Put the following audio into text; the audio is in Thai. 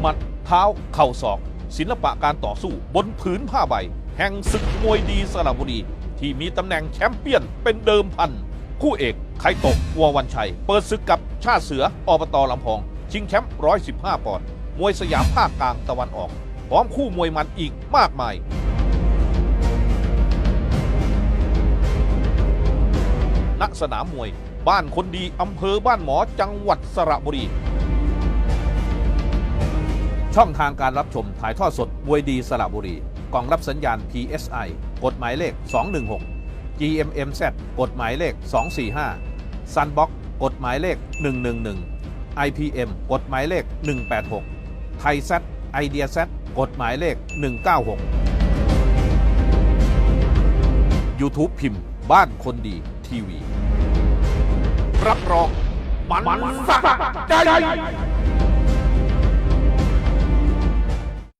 หมัด เท้า เข่าศอก ศิลปะการต่อสู้บนผืนผ้าใบ แห่งศึกมวยดีสระบุรี ที่มีตำแหน่งแชมเปี้ยนเป็นเดิมพัน คู่เอกไคโตะวัววันชัย เปิดศึกกับชาติเสืออบตลำพอง ชิงแชมป์115 ปอนด์มวยสยามภาคกลางตะวันออก พร้อมคู่มวยมันอีกมากมายณสนามมวย บ้านคนดีอำเภอบ้านหมอจังหวัดสระบุรี ช่องทางการรับชมถ่ายทอดสดมวยดีสระบุรี กล่องรับสัญญาณ PSI กฎหมายเลข 216 GMMZ กฎหมายเลข 245 Sunbox กฎหมายเลข 111 IPM กฎหมายเลข 186 ไทย Z ไอเดีย Z กฎหมายเลข 196 YouTube พิมพ์บ้านคนดีทีวี รับรอง มันสักใจ